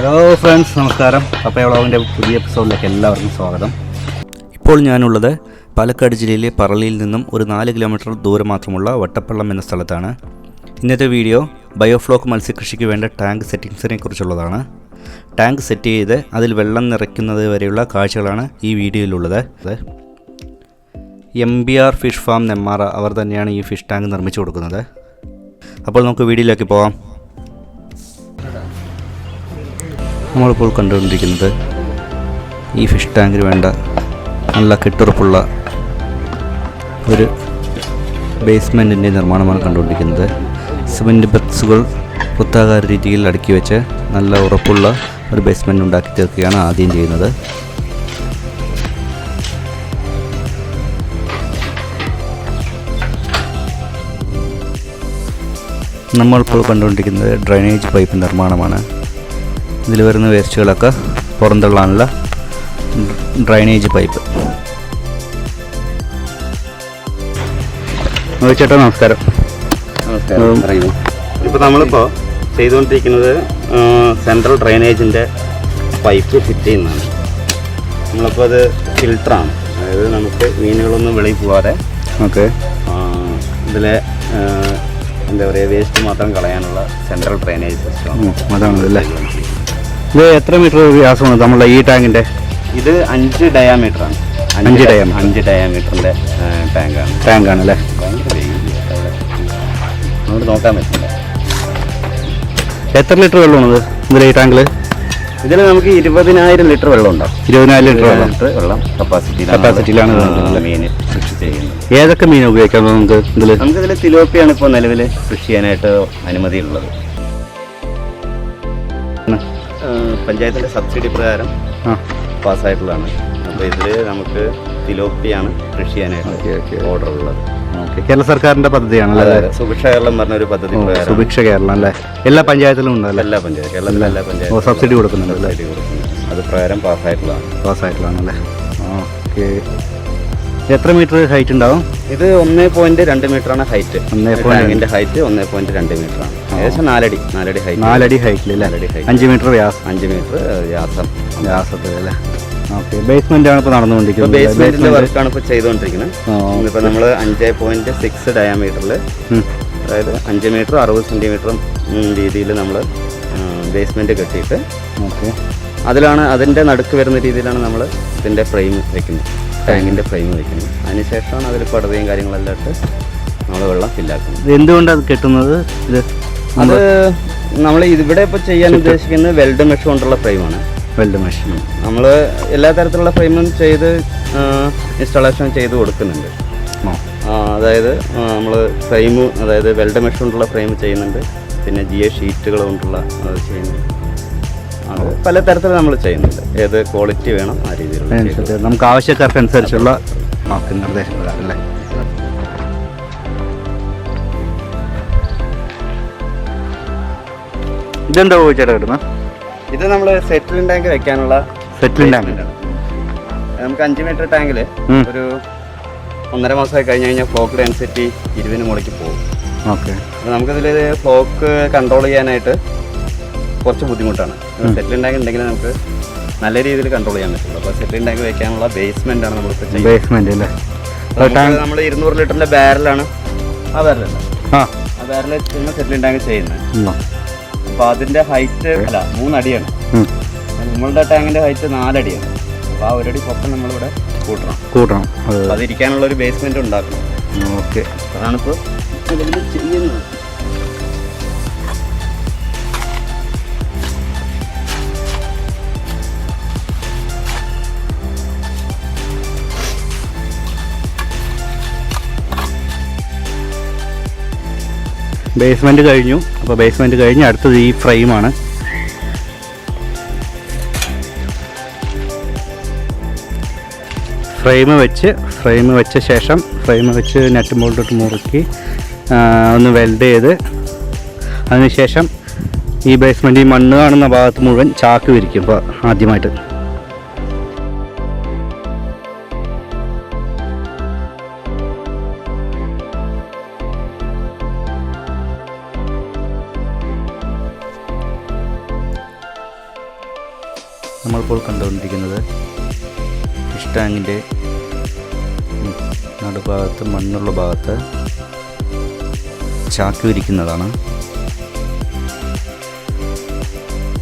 Hello friends നമസ്കാരം. പപ്പയ വ്ളോഗിന്റെ പുതിയ എപ്പിസോഡിലേക്ക് എല്ലാവർക്കും സ്വാഗതം. ഇപ്പോൾ ഞാനുള്ളത് പാലക്കാട് ജില്ലയിലെ പറളിയിൽ നിന്നും ഒരു നാല് കിലോമീറ്റർ ദൂരം മാത്രമുള്ള വട്ടപ്പള്ളം എന്ന സ്ഥലത്താണ്. ഇന്നത്തെ വീഡിയോ ബയോഫ്ലോക്ക് മത്സ്യകൃഷിക്ക് വേണ്ട ടാങ്ക് സെറ്റിങ്സിനെ കുറിച്ചുള്ളതാണ്. ടാങ്ക് സെറ്റ് ചെയ്ത് അതിൽ വെള്ളം നിറയ്ക്കുന്നത് വരെയുള്ള കാഴ്ചകളാണ് ഈ വീഡിയോയിലുള്ളത്. M B R fish farm Nemmara അവർ തന്നെയാണ് ഈ ഫിഷ് ടാങ്ക് നിർമ്മിച്ചു കൊടുക്കുന്നത്. അപ്പോൾ നമുക്ക് വീഡിയോയിലേക്ക് പോവാം നമ്മളിപ്പോൾ കണ്ടുകൊണ്ടിരിക്കുന്നത് ഈ ഫിഷ് ടാങ്കിന് വേണ്ട നല്ല കെട്ടുറപ്പുള്ള ഒരു ബേസ്മെന്റിന്റെ നിർമ്മാണമാണ് കണ്ടുകൊണ്ടിരിക്കുന്നത്. സിമന്റ് ബക്സുകൾ വൃത്താകാര രീതിയിൽ അടുക്കി വെച്ച് നല്ല ഉറപ്പുള്ള ഒരു ബേസ്മെന്റ് ഉണ്ടാക്കി തീർക്കുകയാണ് ആദ്യം ചെയ്യുന്നത്. നമ്മളിപ്പോൾ കണ്ടുകൊണ്ടിരിക്കുന്നത് ഡ്രൈനേജ് പൈപ്പ് നിർമ്മാണമാണ്. ഇതിൽ വരുന്ന വേസ്റ്റുകളൊക്കെ പുറന്തള്ളാനുള്ള ഡ്രൈനേജ് പൈപ്പ്. ചേട്ടാ നമസ്കാരം. നമസ്കാരം ഇപ്പോൾ നമ്മളിപ്പോൾ ചെയ്തുകൊണ്ടിരിക്കുന്നത് സെൻട്രൽ ഡ്രൈനേജിന്റെ പൈപ്പ് ഫിറ്റ് ചെയ്യുന്നതാണ്. നമ്മളിപ്പോൾ അത് ഫിൽട്ടറാണ് അതായത് നമുക്ക് മീനുകളൊന്നും വെളിയിൽ പോകാതെ ഓക്കെ. ഇതിലെ എന്താ പറയുക വേസ്റ്റ് മാത്രം കളയാനുള്ള സെൻട്രൽ ഡ്രെയിനേജ് സിസ്റ്റമാണ് അതാണല്ലേ. ഇത് എത്ര മീറ്റർ വ്യാസമാണ് നമ്മളെ ഈ ടാങ്കിന്റെ? ഇത് അഞ്ച് ഡയാമീറ്റർ ആണ്. അഞ്ച് diameter. അഞ്ച് ഡയാമീറ്ററിന്റെ ടാങ്കാണ്. ടാങ്കാണ് അല്ലേ? നമുക്ക് നോക്കാൻ പറ്റില്ല. എത്ര ലിറ്റർ ഇത്? ഇതിൽ ഈ ടാങ്കിൽ ഇതിൽ നമുക്ക് ഇരുപതിനായിരം ലിറ്റർ വെള്ളം ഉണ്ടാവും ഇരുപതിനായിരം ലിറ്റർ വെള്ളം. ലിറ്റർ വെള്ളം കപ്പാസിറ്റി കപ്പാസിറ്റിയിലാണ് മീൻ കൃഷി ചെയ്യുന്നത് ഏതൊക്കെ മീൻ ഉപയോഗിക്കാം നമുക്ക് ഇതിൽ നമുക്ക് ഇതിൽ തിലോപ്പിയാണ് ഇപ്പോൾ നിലവിൽ കൃഷി ചെയ്യാനായിട്ട് അനുമതിയുള്ളത്. പഞ്ചായത്തിന്റെ സബ്സിഡി പ്രകാരം പാസ്സായിട്ടുള്ളതാണ്. അപ്പോൾ ഇതിൽ നമുക്ക് തിലോപ്പിയാണ് കൃഷി ചെയ്യാനായിട്ട് ഓർഡർ ഉള്ളത് ഓക്കെ. കേരള സർക്കാരിന്റെ പദ്ധതിയാണ് അല്ലേ സുഭിക്ഷ കേരളം പറഞ്ഞ ഒരു പദ്ധതി സുഭിക്ഷ കേരളം അല്ലേ? എല്ലാ പഞ്ചായത്തിലും ഉണ്ടല്ലോ? എല്ലാ പഞ്ചായത്ത് കേരളത്തിലെ എല്ലാ പഞ്ചായത്തും സബ്സിഡി കൊടുക്കുന്നുണ്ട് സബ്സിഡി കൊടുക്കുന്നത് അത് പ്രകാരം പാസ്സായിട്ടുള്ളതാണ്. പാസ്സായിട്ടുള്ളതാണ് അല്ലേ ഓക്കെ. എത്ര മീറ്റർ ഹൈറ്റ് ഉണ്ടാവും? ഇത് ഒന്നേ പോയിന്റ് രണ്ട് മീറ്റർ ആണ് ഹൈറ്റ് ഒന്നേ ടാങ്കിന്റെ ഹൈറ്റ് ഒന്നേ പോയിന്റ് രണ്ട് മീറ്റർ ആണ്. ഏകദേശം നാലടി നാലടി ഹൈറ്റ് നാലടി ഹൈറ്റിൽ നാലടി ഹൈറ്റ് അഞ്ച് മീറ്റർ വ്യാസം. അഞ്ച് മീറ്റർ വ്യാസം. വ്യാസത്തിൽ അല്ലേ? ഓക്കെ. ബേസ്മെന്റ് ആണ് ഇപ്പോൾ നടന്നുകൊണ്ടിരിക്കുന്നത് ബേസ്മെന്റിന്റെ വർക്കാണ് ഇപ്പോൾ ചെയ്തുകൊണ്ടിരിക്കുന്നത്. ഇപ്പൊ നമ്മൾ അഞ്ച് പോയിന്റ് സിക്സ് ഡയാമീറ്ററിൽ അതായത് അഞ്ച് മീറ്റർ അറുപത് സെന്റിമീറ്ററും രീതിയിൽ നമ്മൾ ബേസ്മെന്റ് കെട്ടിയിട്ട് ഓക്കെ. അതിലാണ് അതിന്റെ നടുക്ക് വരുന്ന രീതിയിലാണ് നമ്മൾ ഇതിന്റെ ഫ്രെയിം വെക്കുന്നത്. ടാങ്കിന്റെ ഫ്രെയിം വയ്ക്കുന്നു അതിനുശേഷമാണ് അതിൽ പടതയും കാര്യങ്ങളെല്ലാം ഇട്ട് നമ്മൾ വെള്ളം ഫില്ലാക്കുന്നത്. എന്തുകൊണ്ടാണ് അത് കെട്ടുന്നത്? ഇത് അത് നമ്മൾ ഇവിടെ ഇപ്പോൾ ചെയ്യാൻ ഉദ്ദേശിക്കുന്നത് വെൽഡ് മെഷ് കൊണ്ടുള്ള ഫ്രെയിമാണ്. Weld mesh. നമ്മൾ എല്ലാ തരത്തിലുള്ള ഫ്രെയിമും ചെയ്ത് ഇൻസ്റ്റാളേഷൻ ചെയ്ത് കൊടുക്കുന്നുണ്ട്. അതായത് നമ്മൾ ഫ്രെയിം അതായത് വെൽഡ് മെഷ് കൊണ്ടുള്ള ഫ്രെയിം ചെയ്യുന്നുണ്ട്. പിന്നെ ജിയോ ഷീറ്റുകൾ കൊണ്ടുള്ള അത് ചെയ്യുന്നുണ്ട്. അത് പല തരത്തിൽ നമ്മൾ ചെയ്യുന്നുണ്ട്. ഏത് ക്വാളിറ്റി വേണം ആ രീതിയിലുള്ള നമുക്ക് ആവശ്യക്കാർക്ക് അനുസരിച്ചുള്ള അല്ലേ? ഇതെന്താ ചേട്ടാ കിട്ടുന്നത് ഇത് നമ്മൾ സെറ്റിലിംഗ് ടാങ്ക് വെക്കാനുള്ള സെറ്റിലിംഗ് ടാങ്ക്. നമുക്ക് അഞ്ച് മീറ്റർ ടാങ്കിൽ ഒരു ഒന്നര മാസമായി കഴിഞ്ഞ് കഴിഞ്ഞാൽ ഫ്ലോക്ക് ഡെൻസിറ്റി ഇരുപതിന് മുളയ്ക്ക് പോകും. ഓക്കെ നമുക്കിതിൽ ഫ്ലോക്ക് കൺട്രോൾ ചെയ്യാനായിട്ട് കുറച്ച് ബുദ്ധിമുട്ടാണ്. സെറ്റിൽ ടാങ്ക് ഉണ്ടെങ്കിൽ നമുക്ക് നല്ല രീതിയിൽ കൺട്രോൾ ചെയ്യാൻ പറ്റുള്ളൂ. അപ്പോൾ സെറ്റിൽ ടാങ്ക് വെക്കാനുള്ള ബേസ്മെന്റ് ആണ് നമ്മൾ ബേസ്മെന്റ് അല്ലേ? നമ്മൾ ഇരുന്നൂറ് ലിറ്ററിന്റെ ബാരലാണ് ആ ബാരൽ ആ. ആ ബാരലിൽ സെറ്റിൽ ടാങ്ക് ചെയ്യുന്നത്? അപ്പോൾ അതിന്റെ ഹൈറ്റ് അല്ല മൂന്നടിയാണ്. നമ്മളുടെ ടാങ്കിന്റെ ഹൈറ്റ് നാലടിയാണ്. അപ്പോൾ ആ ഒരടി പൊക്കം നമ്മളിവിടെ കൂട്ടണം. കൂട്ടണം. അത് അതിരിക്കാനുള്ള ഒരു ബേസ്മെന്റ് ഉണ്ടാക്കണം. ഓക്കെ. അതാണിപ്പോൾ ചെയ്യുന്നത്. ബേസ്മെന്റ് കഴിഞ്ഞു. അപ്പോൾ ബേസ്മെന്റ് കഴിഞ്ഞ് അടുത്തത് ഈ ഫ്രെയിമാണ് ഫ്രെയിം വെച്ച് ഫ്രെയിം വെച്ച ശേഷം ഫ്രെയിം വെച്ച് നെറ്റ് ബോൾട്ടിട്ട് മുറുക്കി ഒന്ന് വെൽഡ് ചെയ്ത് അതിനുശേഷം ഈ ബേസ്മെന്റ് ഈ മണ്ണ് കാണുന്ന ഭാഗത്ത് മുഴുവൻ ചാക്ക് വിരിക്കും. ഇപ്പോൾ ആദ്യമായിട്ട്. നമ്മളിപ്പോൾ കണ്ടുകൊണ്ടിരിക്കുന്നത്. ഫിഷ് ടാങ്കിന്റെ നടുഭാഗത്ത് മണ്ണുള്ള ഭാഗത്ത് ചാക്ക് വിരിക്കുന്നതാണ്.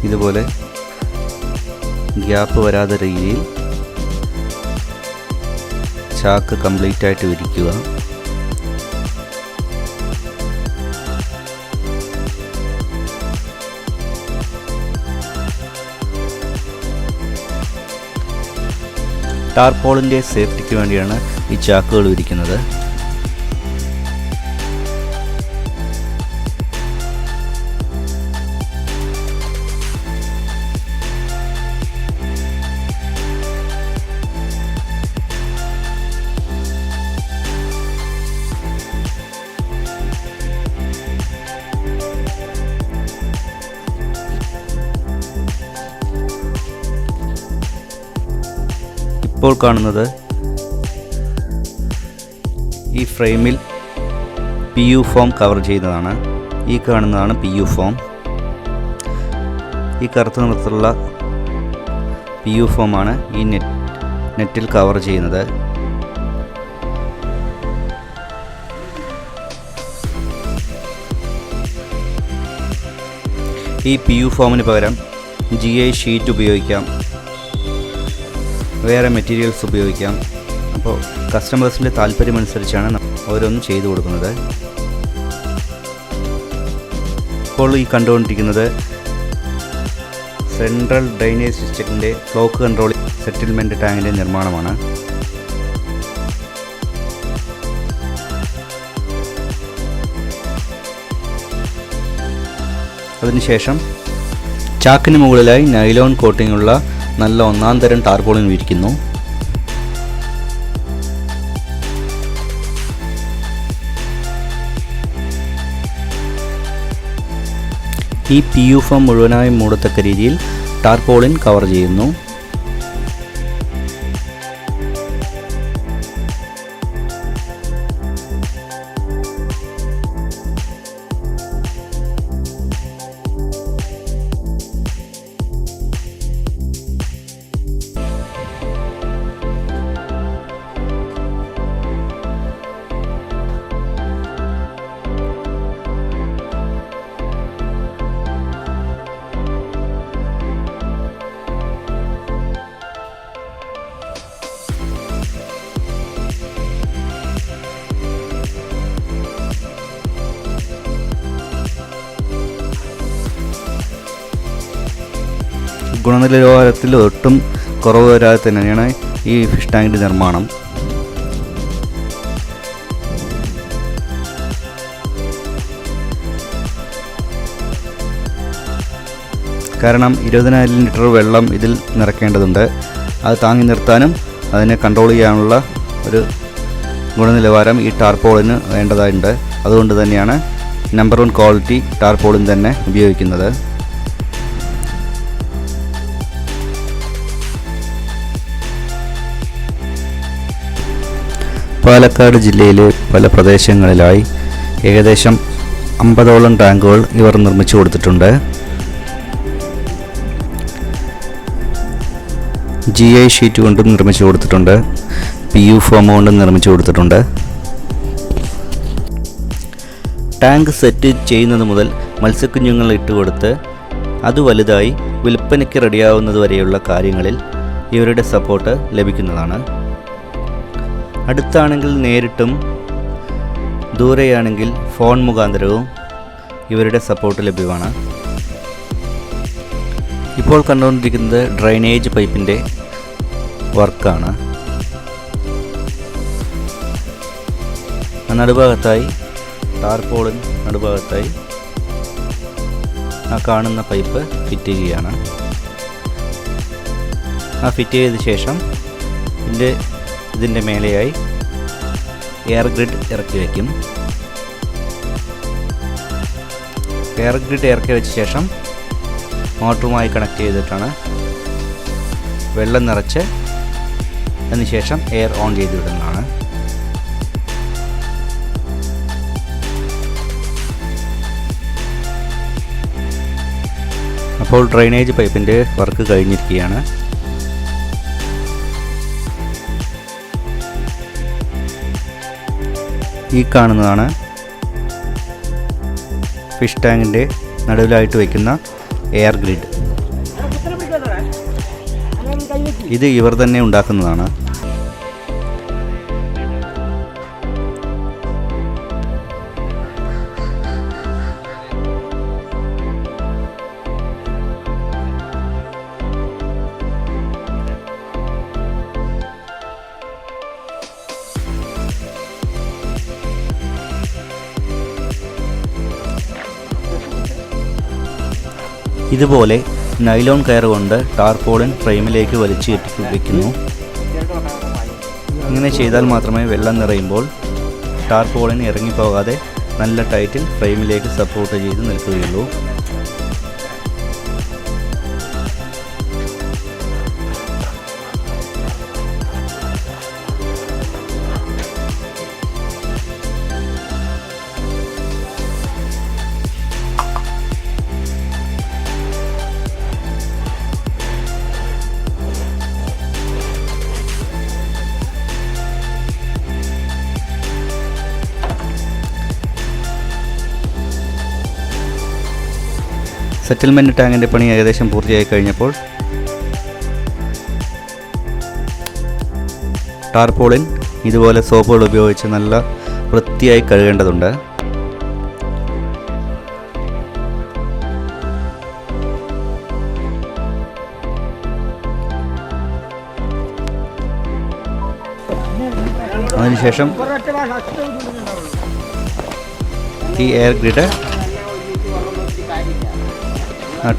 ഇതുപോലെ ഗ്യാപ്പ് വരാതെ രീതിയിൽ ചാക്ക് കംപ്ലീറ്റ് ആയിട്ട് വിരിക്കുക. ടാർപോളിന്റെ സേഫ്റ്റിക്ക് വേണ്ടിയാണ് ഈ ചാക്കുകൾ വിരിക്കുന്നത്. ഇപ്പോൾ കാണുന്നത് ഈ ഫ്രെയിമിൽ പി യു ഫോം കവർ ചെയ്യുന്നതാണ്. ഈ കാണുന്നതാണ് പി യു ഫോം ഈ കറുത്ത നിറത്തിലുള്ള പി യു ഫോമാണ് ഈ നെറ്റ് നെറ്റിൽ കവർ ചെയ്യുന്നത്. ഈ പി യു ഫോമിന് പകരം ജി ഐ ഷീറ്റ് ഉപയോഗിക്കാം. വേറെ മെറ്റീരിയൽസ് ഉപയോഗിക്കാം. അപ്പോൾ കസ്റ്റമേഴ്സിന്റെ താല്പര്യമനുസരിച്ചാണ് ഓരോന്നും ചെയ്തു കൊടുക്കുന്നത്. ഇപ്പോൾ ഈ കണ്ടുകൊണ്ടിരിക്കുന്നത് സെൻട്രൽ ഡ്രെയിനേജ് സിസ്റ്റത്തിന്റെ ഫ്ലോക്ക് കൺട്രോൾ സെറ്റിൽമെന്റ് ടാങ്കിന്റെ നിർമ്മാണമാണ്. അതിനുശേഷം ചാക്കിന് മുകളിലായി നൈലോൺ കോട്ടിങ്ങുള്ള നല്ല ഒന്നാം തരം ടാർപോളിൻ വിരിക്കുന്നു. ഈ പി യു ഫോം മുഴുവനായും മൂടത്തക്ക രീതിയിൽ ടാർപോളിൻ കവർ ചെയ്യുന്നു. ഗുണനിലവാരത്തിൽ ഒട്ടും കുറവ് വരാതെ തന്നെയാണ് ഈ ഫിഷ് ടാങ്കിന്റെ നിർമ്മാണം. കാരണം ഇരുപതിനായിരം ലിറ്റർ വെള്ളം ഇതിൽ നിറക്കേണ്ടതുണ്ട്. അത് താങ്ങി നിർത്താനും അതിനെ കൺട്രോൾ ചെയ്യാനുള്ള ഒരു ഗുണനിലവാരം ഈ ടാർപോളിന് വേണ്ടതായിട്ടുണ്ട്. അതുകൊണ്ട് തന്നെയാണ് നമ്പർ വൺ ക്വാളിറ്റി ടാർപോളിൻ തന്നെ ഉപയോഗിക്കുന്നത്. പാലക്കാട് ജില്ലയിലെ പല പ്രദേശങ്ങളിലായി ഏകദേശം അമ്പതോളം ടാങ്കുകൾ ഇവർ നിർമ്മിച്ചു കൊടുത്തിട്ടുണ്ട്. ജി ഐ ഷീറ്റ് കൊണ്ടും നിർമ്മിച്ചു കൊടുത്തിട്ടുണ്ട്. പി യു ഫോം കൊണ്ടും നിർമ്മിച്ചു കൊടുത്തിട്ടുണ്ട്. ടാങ്ക് സെറ്റ് ചെയ്യുന്നത് മുതൽ മത്സ്യക്കുഞ്ഞുങ്ങൾ ഇട്ടുകൊടുത്ത് അത് വലുതായി വിൽപ്പനയ്ക്ക് റെഡിയാവുന്നത് വരെയുള്ള കാര്യങ്ങളിൽ ഇവരുടെ സപ്പോർട്ട് ലഭിക്കുന്നതാണ്. അടുത്താണെങ്കിൽ നേരിട്ടും ദൂരെയാണെങ്കിൽ ഫോൺ മുഖാന്തരവും ഇവരുടെ സപ്പോർട്ട് ലഭ്യമാണ്. ഇപ്പോൾ കണ്ടുകൊണ്ടിരിക്കുന്നത് ഡ്രൈനേജ് പൈപ്പിന്റെ വർക്കാണ്. നടുഭാഗത്തായി ടാർപോളിൻ നടുഭാഗത്തായി ആ കാണുന്ന പൈപ്പ് ഫിറ്റ് ചെയ്യുകയാണ്. ആ ഫിറ്റ് ചെയ്ത ശേഷം ഇതിന്റെ ഇതിന്റെ മേലെയായി എയർ ഗ്രിഡ് ഇറക്കി വയ്ക്കും. എയർ ഗ്രിഡ് ഇറക്കി വെച്ച ശേഷം മോട്ടറുമായി കണക്ട് ചെയ്തിട്ടാണ് വെള്ളം നിറച്ച് അതിനുശേഷം എയർ ഓൺ ചെയ്ത് വിടുന്നതാണ്. അപ്പോൾ ഡ്രെയിനേജ് പൈപ്പിന്റെ വർക്ക് കഴിഞ്ഞിരിക്കുകയാണ്. ഈ കാണുന്നതാണ് ഫിഷ് ടാങ്കിന്റെ നടുവിലായിട്ട് വയ്ക്കുന്ന എയർ ഗ്രിഡ് ഇത് ഇവർ തന്നെ ഉണ്ടാക്കുന്നതാണ്. ഇതുപോലെ നൈലോൺ കയർ കൊണ്ട് ടാർപോളിൻ ഫ്രെയിമിലേക്ക് വലിച്ചു വയ്ക്കുന്നു ഇങ്ങനെ ചെയ്താൽ മാത്രമേ വെള്ളം നിറയുമ്പോൾ ടാർപോളിൻ ഇറങ്ങിപ്പോകാതെ നല്ല ടൈറ്റിൽ ഫ്രെയിമിലേക്ക് സപ്പോർട്ട് ചെയ്ത് നിൽക്കുകയുള്ളൂ. സെറ്റിൽമെന്റ് ടാങ്കിന്റെ പണി ഏകദേശം പൂർത്തിയായി കഴിഞ്ഞപ്പോൾ ടാർപോളിൻ ഇതുപോലെ സോപ്പുകൾ ഉപയോഗിച്ച് നല്ല വൃത്തിയായി കഴുകേണ്ടതുണ്ട്. അതിനുശേഷം ഈ എയർ ഗ്രിഡ്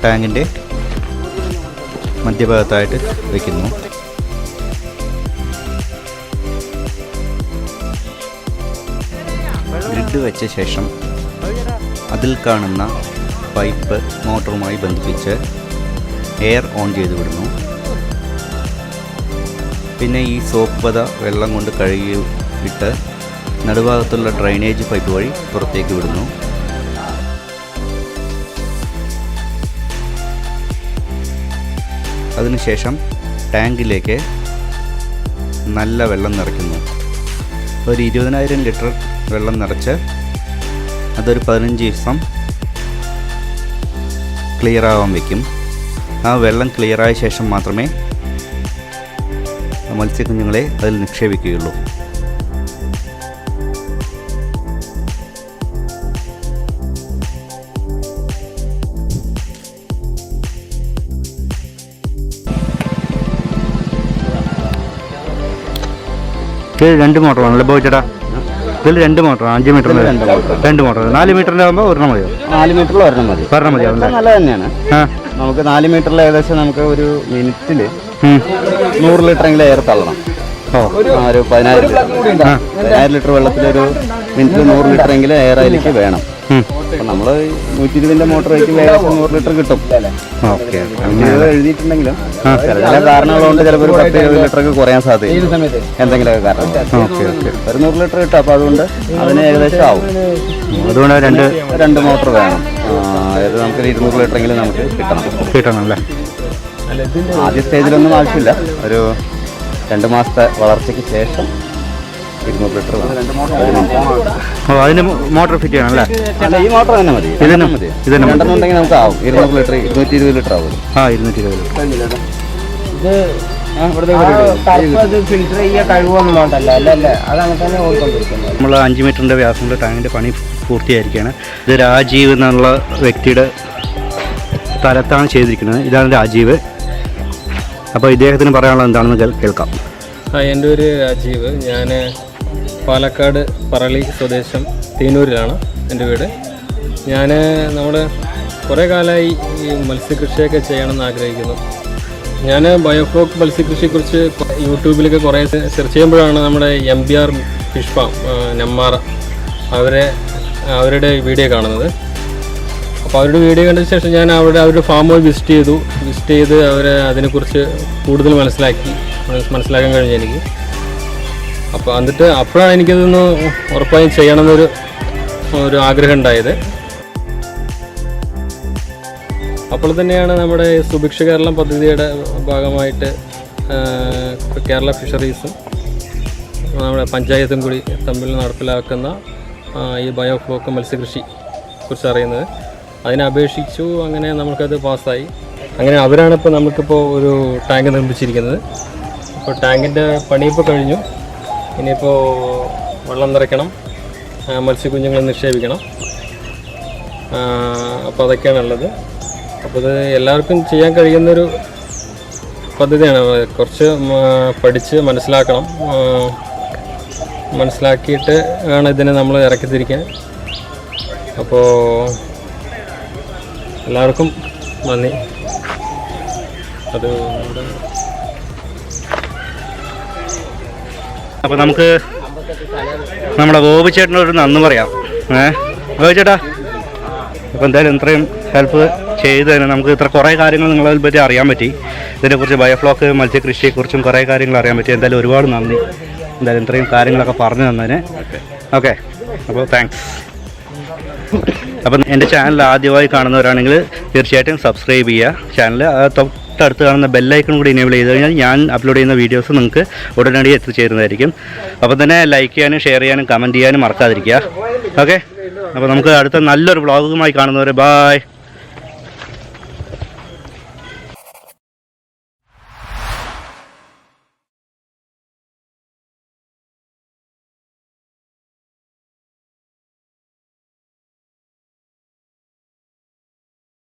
ടാങ്കിന്റെ മധ്യഭാഗത്തായിട്ട് വയ്ക്കുന്നു ഗ്രിഡ് വെച്ച ശേഷം അതിൽ കാണുന്ന പൈപ്പ് മോട്ടറുമായി ബന്ധിപ്പിച്ച് എയർ ഓൺ ചെയ്ത് വിടുന്നു. പിന്നെ ഈ സോപ്പ് പത വെള്ളം കൊണ്ട് കഴുകി ഇട്ട് നടുഭാഗത്തുള്ള ഡ്രൈനേജ് പൈപ്പ് വഴി പുറത്തേക്ക് വിടുന്നു. അതിനുശേഷം ടാങ്കിലേക്ക് നല്ല വെള്ളം നിറയ്ക്കുന്നു. ഒരു ഇരുപതിനായിരം ലിറ്റർ വെള്ളം നിറച്ച് അതൊരു പതിനഞ്ച് ദിവസം ക്ലിയർ ആവാൻ വയ്ക്കും ആ വെള്ളം ക്ലിയറായ ശേഷം മാത്രമേ മത്സ്യക്കുഞ്ഞുങ്ങളെ അതിൽ നിക്ഷേപിക്കുകയുള്ളൂ. ഇത് രണ്ട് മോട്ടറാണ് ബോയ് ചേട്ടാ? ഇതിൽ രണ്ട് മോട്ടറാണ് അഞ്ച് മീറ്റർ രണ്ട് മോട്ടർ നാല് മീറ്ററിന്റെ ആകുമ്പോൾ ഒരെണ്ണം മതിയോ? നാല് മീറ്ററിൽ ഒരെണ്ണം മതി. ഒരെണ്ണം മതി നല്ല തന്നെയാണ്. നമുക്ക് നാല് മീറ്ററിൽ ഏകദേശം നമുക്ക് ഒരു മിനിറ്റിൽ നൂറ് ലിറ്റർ ലിറ്ററെങ്കിലും എയർ തള്ളണം. ഓ. ഒരു പതിനായിരം ലിറ്റർ. വെള്ളത്തിൽ ഒരു ലിറ്റർ വെള്ളത്തിലൊരു മിനിറ്റിൽ നൂറ് ലിറ്ററെങ്കിലും എയർ അതിലേക്ക് വേണം. നമ്മൾ നൂറ്റി ഇരുപതിന്റെ മോട്ടർ വയ്ക്കുമ്പോൾ ഏകദേശം നൂറ് ലിറ്റർ കിട്ടും. ഓക്കെ എഴുതിയിട്ടുണ്ടെങ്കിലും. ചില കാരണങ്ങളുണ്ട് ചിലപ്പോൾ ഒരു പത്ത് ഇരുപത് ലിറ്ററൊക്കെ കുറയാൻ സാധ്യത എന്തെങ്കിലുമൊക്കെ കാരണം. Okay okay. ഒരു നൂറ് ലിറ്റർ കിട്ടും. അപ്പോൾ അതുകൊണ്ട് അതിന് ഏകദേശം ആവും. അതുകൊണ്ട് രണ്ട് രണ്ട് മോട്ടർ വേണം. അതായത് നമുക്ക് ഇരുന്നൂറ് ലിറ്ററെങ്കിലും നമുക്ക് കിട്ടണം. കിട്ടണം അല്ലേ? ആദ്യ സ്റ്റേജിലൊന്നും ആവശ്യമില്ല. ഒരു രണ്ട് മാസത്തെ വളർച്ചയ്ക്ക് ശേഷം ഇരുന്നൂറ് ലിറ്റർ അതിന് മോട്ടർ ഫിറ്റ് ചെയ്യണം അല്ലേ? ഈ മോട്ടർ തന്നെ മതി. ഇത് തന്നെ മതി. ഇത് തന്നെ രണ്ടെണ്ണം ഉണ്ടെങ്കിൽ നമുക്ക് ആവും ഇരുന്നൂറ് ലിറ്റർ ഇരുന്നൂറ്റി ഇരുപത് ലിറ്റർ ആവും. ആ ഇരുന്നൂറ്റി ഇരുപത് തന്നെ ഓടിക്കൊണ്ടിരിക്കുന്നത് നമ്മൾ അഞ്ച് മീറ്ററിന്റെ വ്യാസമുള്ള ടാങ്കിന്റെ പണി പൂർത്തിയായിരിക്കുകയാണ്. ഇത് രാജീവ് എന്നുള്ള വ്യക്തിയുടെ സ്ഥലത്താണ് ചെയ്തിരിക്കുന്നത്. ഇതാണ് രാജീവ്. അപ്പോൾ ഇദ്ദേഹത്തിന് പറയാനുള്ളത് എന്താണെന്ന് കേൾ- കേൾക്കാം. ആ എന്റെ പേര് രാജീവ്. ഞാൻ പാലക്കാട് പറളി സ്വദേശം തീനൂരിലാണ് എന്റെ വീട്. ഞാൻ നമ്മൾ കുറേ കാലമായി ഈ മത്സ്യകൃഷിയൊക്കെ ചെയ്യണമെന്ന് ആഗ്രഹിക്കുന്നു. ഞാൻ ബയോഫോക്ക് മത്സ്യകൃഷിയെക്കുറിച്ച് യൂട്യൂബിലൊക്കെ കുറേ സെർച്ച് ചെയ്യുമ്പോഴാണ് നമ്മുടെ M B R fish farm Nemmara അവരെ അവരുടെ വീഡിയോ കാണുന്നത്. അപ്പോൾ അവരുടെ വീഡിയോ കണ്ട ശേഷം ഞാൻ അവിടെ അവരുടെ ഫാം പോയി വിസിറ്റ് ചെയ്തു. വിസിറ്റ് ചെയ്ത് അവരെ അതിനെക്കുറിച്ച് കൂടുതൽ മനസ്സിലാക്കി മനസ്സിലാക്കാൻ കഴിഞ്ഞു എനിക്ക്. അപ്പോൾ എന്നിട്ട് അപ്പോഴാണ് എനിക്കതൊന്ന് ഉറപ്പായും ചെയ്യണമെന്നൊരു ഒരു ആഗ്രഹം ഉണ്ടായത്. അപ്പോൾ തന്നെയാണ് നമ്മുടെ സുഭിക്ഷ കേരളം പദ്ധതിയുടെ ഭാഗമായിട്ട് കേരള ഫിഷറീസും നമ്മുടെ പഞ്ചായത്തും കൂടി തമ്മിൽ നടപ്പിലാക്കുന്ന ഈ ബയോഫ്ലോക്ക് മത്സ്യകൃഷി കുറിച്ച് അറിയുന്നത്. അതിനെ അപേക്ഷിച്ചു അങ്ങനെ നമുക്കത് പാസ്സായി. അങ്ങനെ അവരാണ് ഇപ്പോൾ നമുക്കിപ്പോൾ ഒരു ടാങ്ക് നിർമ്മിച്ചിരിക്കുന്നത്. അപ്പോൾ ടാങ്കിന്റെ പണിയിപ്പോൾ കഴിഞ്ഞു. ഇനിയിപ്പോൾ വെള്ളം നിറയ്ക്കണം. മത്സ്യക്കുഞ്ഞുങ്ങൾ നിക്ഷേപിക്കണം. അപ്പോൾ അതൊക്കെയാണുള്ളത് അപ്പോൾ ഇത് എല്ലാവർക്കും ചെയ്യാൻ കഴിയുന്നൊരു പദ്ധതിയാണ്. കുറച്ച് പഠിച്ച് മനസ്സിലാക്കണം. മനസ്സിലാക്കിയിട്ട് ആണ് ഇതിനെ നമ്മൾ ഇറക്കിത്തിരിക്കാൻ. അപ്പോൾ എല്ലാവർക്കും നന്ദി. അത് നമ്മുടെ അപ്പോൾ നമുക്ക് നമ്മുടെ ഗോപി ഒരു നന്ദി പറയാം. ഏ? ഗോപി ചേട്ടാ അപ്പോൾ എന്തായാലും ഇത്രയും ഹെൽപ്പ് ചെയ്തതിന് നമുക്ക് ഇത്ര കുറേ കാര്യങ്ങൾ നിങ്ങളതിൽ പറ്റി അറിയാൻ പറ്റി. ഇതിനെക്കുറിച്ച് ബയോഫ്ലോക്ക് മത്സ്യകൃഷിയെക്കുറിച്ചും കുറേ കാര്യങ്ങൾ അറിയാൻ പറ്റി. എന്തായാലും ഒരുപാട് നന്ദി. എന്തായാലും ഇത്രയും കാര്യങ്ങളൊക്കെ പറഞ്ഞു തന്നതിന്. ഓക്കെ. അപ്പോൾ താങ്ക്സ് അപ്പം എന്റെ ചാനൽ ആദ്യമായി കാണുന്നവരാണെങ്കിൽ തീർച്ചയായിട്ടും സബ്സ്ക്രൈബ് ചെയ്യുക. ചാനൽ തൊട്ടടുത്ത് കാണുന്ന ബെല്ലൈക്കൺ കൂടി എനേബിൾ ചെയ്ത് കഴിഞ്ഞാൽ ഞാൻ അപ്ലോഡ് ചെയ്യുന്ന വീഡിയോസ് നിങ്ങൾക്ക് ഉടനടി എത്തിച്ചേരുന്നതായിരിക്കും. അപ്പോൾ തന്നെ ലൈക്ക് ചെയ്യാനും ഷെയർ ചെയ്യാനും കമന്റ് ചെയ്യാനും മറക്കാതിരിക്കുക. ഓക്കെ അപ്പോൾ നമുക്ക് അടുത്ത നല്ലൊരു വ്ളോഗുമായി കാണുന്നവരെ ബായ്